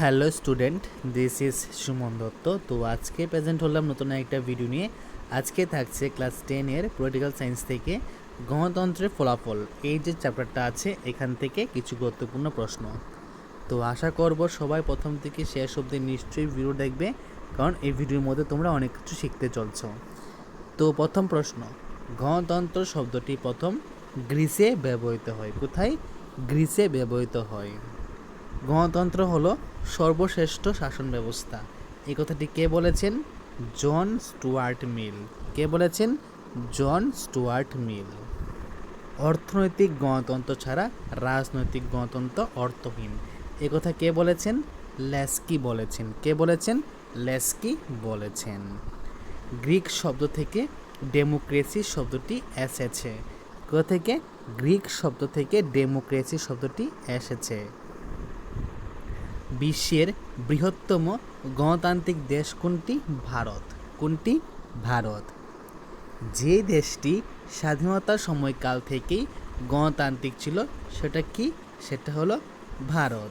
Hello student, this is Suman Dutta. তো আজকে present হলাম নতুন একটা ভিডিও নিয়ে। আজকে থাকছে ক্লাস টেনের পলিটিক্যাল সায়েন্স থেকে গণতন্ত্রের ফলাফল। এই যে চ্যাপ্টারটা আছে, এখান থেকে কিছু গুরুত্বপূর্ণ প্রশ্ন। তো আশা করব সবাই প্রথম থেকে শেষ অবধি নিশ্চয়ই ভিডিও দেখবে, কারণ এই ভিডিওর মধ্যে তোমরা অনেক কিছু শিখতে চলছো। তো প্রথম প্রশ্ন, গণতন্ত্র শব্দটি প্রথম গ্রিসে ব্যবহৃত হয়। কোথায়? গ্রিসে ব্যবহৃত হয়। গণতন্ত্র হলো সর্বশ্রেষ্ঠ শাসন ব্যবস্থা। এই কথাটি কে বলেছেন? John Stuart Mill. কে বলেছেন? John Stuart Mill. অর্থনৈতিক গণতন্ত্র ছাড়া রাজনৈতিক গণতন্ত্র অর্থহীন। এ কথা কে বলেছেন? লেস্কি বলেছেন। কে বলেছেন? লেস্কি বলেছেন। গ্রিক শব্দ থেকে ডেমোক্রেসি শব্দটি এসেছে। কোথা থেকে? গ্রিক শব্দ থেকে ডেমোক্রেসি শব্দটি এসেছে। বিশ্বের বৃহত্তম গণতান্ত্রিক দেশ কোনটি? ভারত। কোনটি? ভারত। যে দেশটি স্বাধীনতার সময়কাল থেকেই গণতান্ত্রিক ছিল, সেটা কি? সেটা হলো ভারত।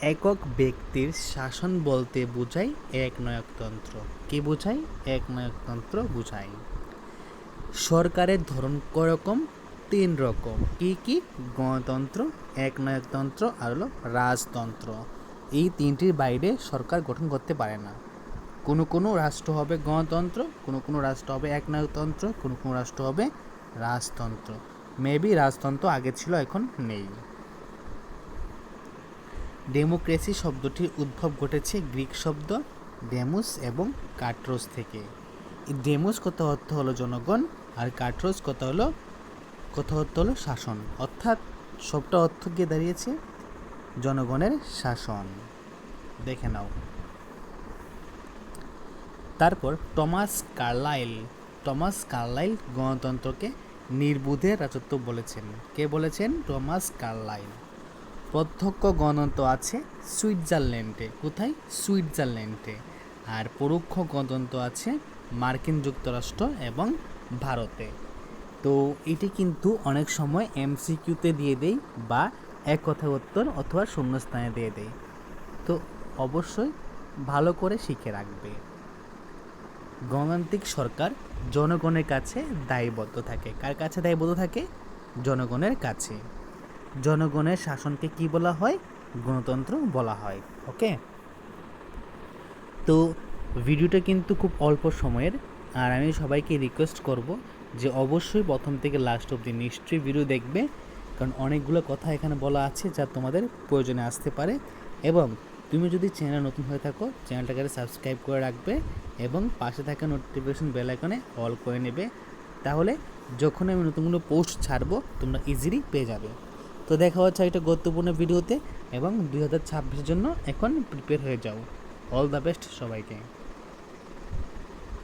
একক ব্যক্তির শাসন বলতে বোঝায় একনায়কতন্ত্র কি বোঝায়? একনায়কতন্ত্র বোঝায়। সরকারের ধরন করকম তিন রকম। কি কি? গণতন্ত্র, একনায়কতন্ত্র আর হলো রাজতন্ত্র। এই তিনটির বাইরে সরকার গঠন করতে পারে না। কোনো কোনো রাষ্ট্র হবে গণতন্ত্র, কোনো কোনো রাষ্ট্র হবে একনায়কতন্ত্র, কোনো কোনো রাষ্ট্র হবে রাজতন্ত্র। মেবি রাজতন্ত্র আগে ছিল, এখন নেই। ডেমোক্রেসি শব্দটির উদ্ভব ঘটেছে গ্রিক শব্দ ডেমোস এবং কাট্রোস থেকে। ডেমোস কত অর্থ হলো জনগণ, আর কাট্রোস কত হলো কত অর্থ হলো শাসন। অর্থাৎ সবটা অর্থ গিয়ে দাঁড়িয়েছে জনগণের শাসন। দেখে নাও। তারপর টমাস কার্লাইল টমাস কার্লাইল গণতন্ত্রকে নির্বুধের রাজত্ব বলেছেন। কে বলেছেন? Thomas Carlyle. প্রত্যক্ষ গণতন্ত্র আছে সুইজারল্যান্ডে। কোথায়? সুইজারল্যান্ডে। আর পরোক্ষ গণতন্ত্র আছে মার্কিন যুক্তরাষ্ট্র এবং ভারতে। তো এটি কিন্তু অনেক সময় এমসিকিউতে দিয়ে দেই বা এক কথা উত্তর অথবা শূন্যস্থানে দিয়ে দেয়। তো অবশ্যই ভালো করে শিখে রাখবে। গণতান্ত্রিক সরকার জনগণের কাছে দায়বদ্ধ থাকে। কার কাছে দায়বদ্ধ থাকে? জনগণের কাছে। জনগণের শাসনকে কি বলা হয়? গণতন্ত্র বলা হয়। ওকে? তো ভিডিওটা কিন্তু খুব অল্প সময়ের। আর আমি সবাইকে রিকোয়েস্ট করব যে অবশ্যই প্রথম থেকে লাস্ট অবধি নিশ্চয়ই ভিডিও দেখবে, কারণ অনেকগুলো কথা এখানে বলা আছে যা তোমাদের প্রয়োজনে আসতে পারে। এবং তুমি যদি চ্যানেল নতুন হয়ে থাকো চ্যানেলটাকে সাবস্ক্রাইব করে রাখবে এবং পাশে থাকা নোটিফিকেশন বেল আইকনে অল করে নেবে। তাহলে যখন আমি নতুন কোনো পোস্ট ছাড়বো, তোমরা ইজিলি পেয়ে যাবে। তো দেখা হচ্ছে একটা গুরুত্বপূর্ণ ভিডিওতে এবং দুই হাজার জন্য এখন প্রিপেয়ার হয়ে যাও। অল দ্য বেস্ট সবাইকে।